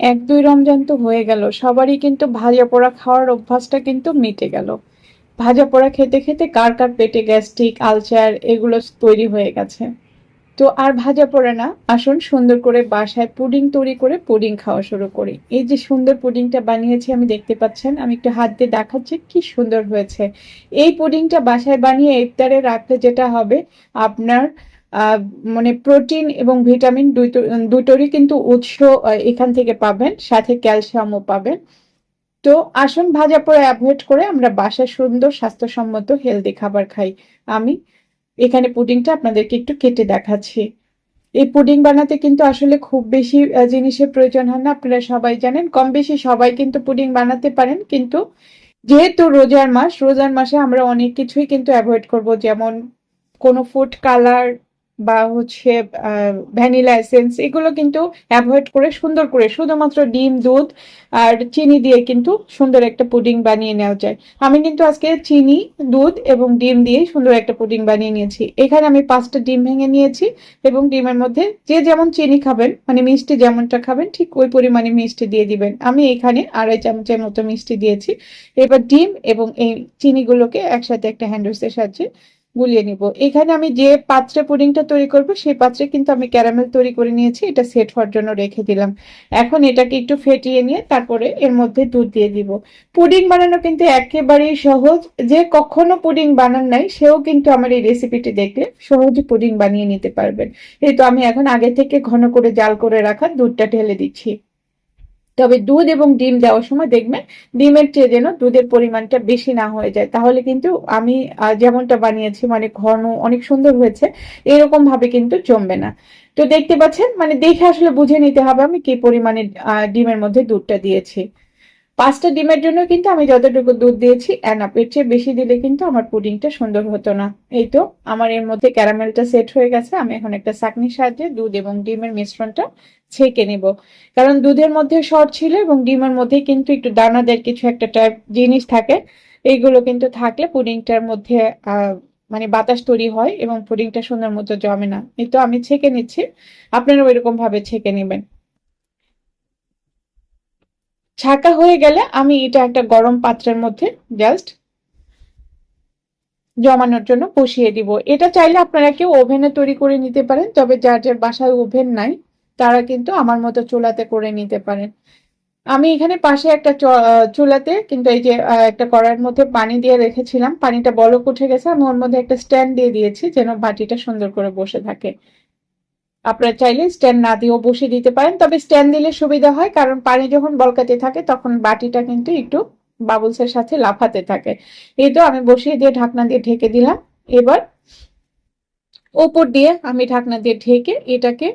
এক, দুই রমজান তো হয়ে গেল। সবারই কিন্তু ভাজা পোড়া খাওয়ার অভ্যাসটা কিন্তু মিটে গেল। ভাজা পোড়া খেতে খেতে কার কার পেটে গ্যাস্ট্রিক, আলসার এগুলো তৈরি হয়ে গেছে। তো আর ভাজা পোড়া না, আসুন সুন্দর করে বাসায় পুডিং তৈরি করে পুডিং খাওয়া শুরু করি। এই যে সুন্দর পুডিংটা বানিয়েছি, আমি দেখতে পাচ্ছেন, আমি একটু হাত দিয়ে দেখাচ্ছি কি সুন্দর হয়েছে। এই পুডিংটা বাসায় বানিয়ে ইফতারে রাখলে যেটা হবে, আপনার মানে প্রোটিন এবং ভিটামিন দুটো দুটোরই কিন্তু উৎস এখান থেকে পাবেন, সাথে ক্যালসিয়ামও পাবেন। তো আসুন ভাজা পোড়া অ্যাভয়েড করে আমরা বাসায় সুন্দর স্বাস্থ্যসম্মত, হেলদি খাবার খাই। আমি এখানে পুডিংটা আপনাদেরকে একটু কেটে দেখাচ্ছি। এই পুডিং বানাতে কিন্তু আসলে খুব বেশি জিনিসের প্রয়োজন হয় না, আপনারা সবাই জানেন। কম বেশি সবাই কিন্তু পুডিং বানাতে পারেন, কিন্তু যেহেতু রোজার মাস, রোজার মাসে আমরা অনেক কিছুই কিন্তু অ্যাভয়েড করব, যেমন কোনো ফুড কালার বা হচ্ছে ভ্যানিলা এসেন্স, এগুলো কিন্তু অ্যাভয়েড করে সুন্দর করে শুধুমাত্র ডিম, দুধ আর চিনি দিয়ে কিন্তু সুন্দর একটা পুডিং বানিয়ে নেওয়া যায়। আমি কিন্তু আজকে চিনি, দুধ এবং ডিম দিয়ে সুন্দর একটা পুডিং বানিয়ে নিয়েছি। এখানে আমি পাঁচটা ডিম ভেঙে নিয়েছি এবং ডিমের মধ্যে যে যেমন চিনি খাবেন মানে মিষ্টি যেমনটা খাবেন, ঠিক ওই পরিমাণে মিষ্টি দিয়ে দিবেন। আমি এখানে আড়াই চামচের মতো মিষ্টি দিয়েছি। এবার ডিম এবং এই চিনিগুলোকে একসাথে একটা হ্যান্ডউইচের সাহায্যে গুলিয়ে নিব। এখানে আমি যে পাত্রে পুডিংটা তৈরি করব, সেই পাত্রে কিন্তু আমি ক্যারামেল তৈরি করে নিয়েছি, এটা সেট হওয়ার জন্য রেখে দিলাম। এখন এটাকে একটু ফেটিয়ে নিয়ে তারপরে এর মধ্যে দুধ দিয়ে দিব। পুডিং বানানো কিন্তু একেবারেই সহজ। যে কখনো পুডিং বানান নাই, সেও কিন্তু আমার এই রেসিপিটি দেখলে সহজে পুডিং বানিয়ে নিতে পারবেন। এই তো আমি এখন আগে থেকে ঘন করে জাল করে রাখা দুধটা ঢেলে দিচ্ছি। তবে দুধ এবং ডিম দেওয়ার সময় দেখবেন ডিমের চেয়ে যেন দুধের পরিমাণটা বেশি না হয়ে যায়। তাহলে কিন্তু আমি যেমনটা বানিয়েছি মানে ঘন, অনেক সুন্দর হয়েছে, এরকম ভাবে কিন্তু জমবে না। তো দেখতে পাচ্ছেন মানে দেখে আসলে বুঝে নিতে হবে আমি কি পরিমাণে ডিমের মধ্যে দুধটা দিয়েছি। পাঁচটা ডিমের জন্য কিন্তু আমি যতটুকু দুধ দিয়েছি এনাফ এর চেয়ে বেশি দিলে কিন্তু আমার পুডিংটা সুন্দর হতো না। এই তো, আমার এর মধ্যে ক্যারামেলটা সেট হয়ে গেছে, আমি এখন একটা চাকনির সাহায্যে দুধ এবং ডিমের মিশ্রণটা ছেঁকে নিব। কারণ দুধের মধ্যে সর ছিল এবং ডিমের মধ্যে কিন্তু একটু দানাদার কিছু একটা টাইপ জিনিস থাকে, এইগুলো কিন্তু থাকলে পুডিংটার মধ্যে মানে বাতাস তৈরি হয় এবং পুডিংটা সুন্দর মতো জমে না। এই তো, আমি ছেঁকে নিচ্ছি আপনারা ওইরকম ভাবে ছেঁকে নেবেন। ছাঁকা হয়ে গেলে আমি এটা একটা গরম পাত্রের মধ্যে জাস্ট জমানোর জন্য বসিয়ে দিব। এটা চাইলে আপনারা কেউ ওভেনে তৈরি করে নিতে পারেন, তবে যার যার বাসায় ওভেন নাই, তারা কিন্তু আমার মতো চুলাতে করে নিতে পারেন। আমি এখানে পাশে একটা চুলাতে কিন্তু এই যে একটা কড়াইয়ের মধ্যে পানি দিয়ে রেখেছিলাম। পানিটা বলক উঠে গেছে, আমি ওর মধ্যে একটা স্ট্যান্ড দিয়ে দিয়েছি যেন বাটিটা সুন্দর করে বসে থাকে। আপনারা চাইলে স্ট্যান্ড না দিয়েও বসে দিতে পারেন, তবে স্ট্যান্ড দিলে সুবিধা হয়, কারণ পানি যখন বলকাতে থাকে, তখন বাটিটা কিন্তু একটু বাবলসের সাথে লাফাতে থাকে। এই তো আমি বসিয়ে দিয়ে ঢাকনা দিয়ে ঢেকে দিলাম। এবার ওপর দিয়ে আমি ঢাকনা দিয়ে ঢেকে এটাকে,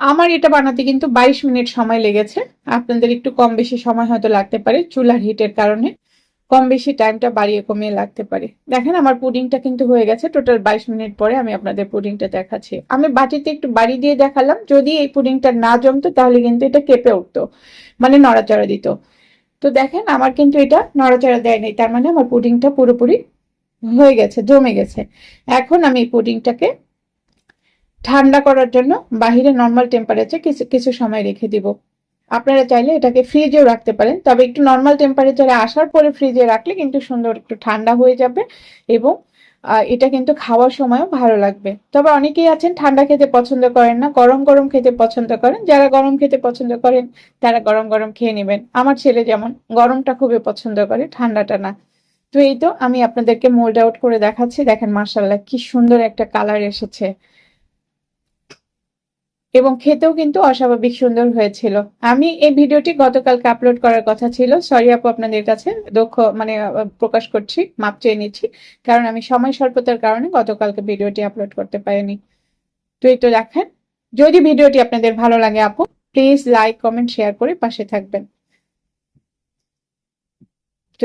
আমার এটা বানাতে কিন্তু বাইশ মিনিট সময় লেগেছে। আপনাদের একটু কম বেশি সময় হয়তো লাগতে পারে চুলার হিটের কারণে। কম বেশি টাইমটা বাড়িয়ে কমিয়ে লাগতে পারে। দেখেন আমার পুডিংটা কিন্তু হয়ে গেছে। টোটাল বাইশ মিনিট পরে আমি আপনাদের পুডিংটা দেখাচ্ছি। আমি বাটিতে একটু বাড়ি দিয়ে দেখালাম। যদি এই পুডিংটা না জমতো, তাহলে কিন্তু এটা কেঁপে উঠতো। মানে নড়াচড়া দিত। তো দেখেন, আমার কিন্তু এটা নড়াচড়া দেয়নি তার মানে আমার পুডিংটা পুরোপুরি হয়ে গেছে, জমে গেছে। এখন আমি এই পুডিংটাকে ঠান্ডা করার জন্য বাহিরে নর্মাল টেম্পারেচার কিছু কিছু সময় রেখে দিব। আপনারা চাইলে এটাকে ফ্রিজেও রাখতে পারেন। তবে একটু নর্মাল টেম্পারেচারে আসার পরে ফ্রিজে রাখলে কিন্তু সুন্দর একটু ঠান্ডা হয়ে যাবে এবং এটা কিন্তু খাওয়ার সময়ও ভালো লাগবে। তবে অনেকেই আছেন ঠান্ডা খেতে পছন্দ করেন না, গরম গরম খেতে পছন্দ করেন। যারা গরম খেতে পছন্দ করেন, তারা গরম গরম খেয়ে নেবেন। আমার ছেলে যেমন গরমটা খুবই পছন্দ করে, ঠান্ডাটা না। তো এই তো আমি আপনাদেরকে মোল্ড আউট করে দেখাচ্ছি। দেখেন মার্শাল্লাহ কি সুন্দর একটা কালার এসেছে। এবং খেতেও কিন্তু অস্বাভাবিক সুন্দর হয়েছিল। আমি এই ভিডিওটি গতকালকে আপলোড করার কথা ছিল। সরি আপু, আপনাদের কাছে দক্ষ মানে প্রকাশ করছি, মাপ চেয়ে নিচ্ছি। কারণ আমি সময় স্বল্পতার কারণে গতকালকে ভিডিওটি আপলোড করতে পারিনি। তো তো দেখেন। যদি ভিডিওটি আপনাদের ভালো লাগে আপু প্লিজ লাইক কমেন্ট শেয়ার করে পাশে থাকবেন।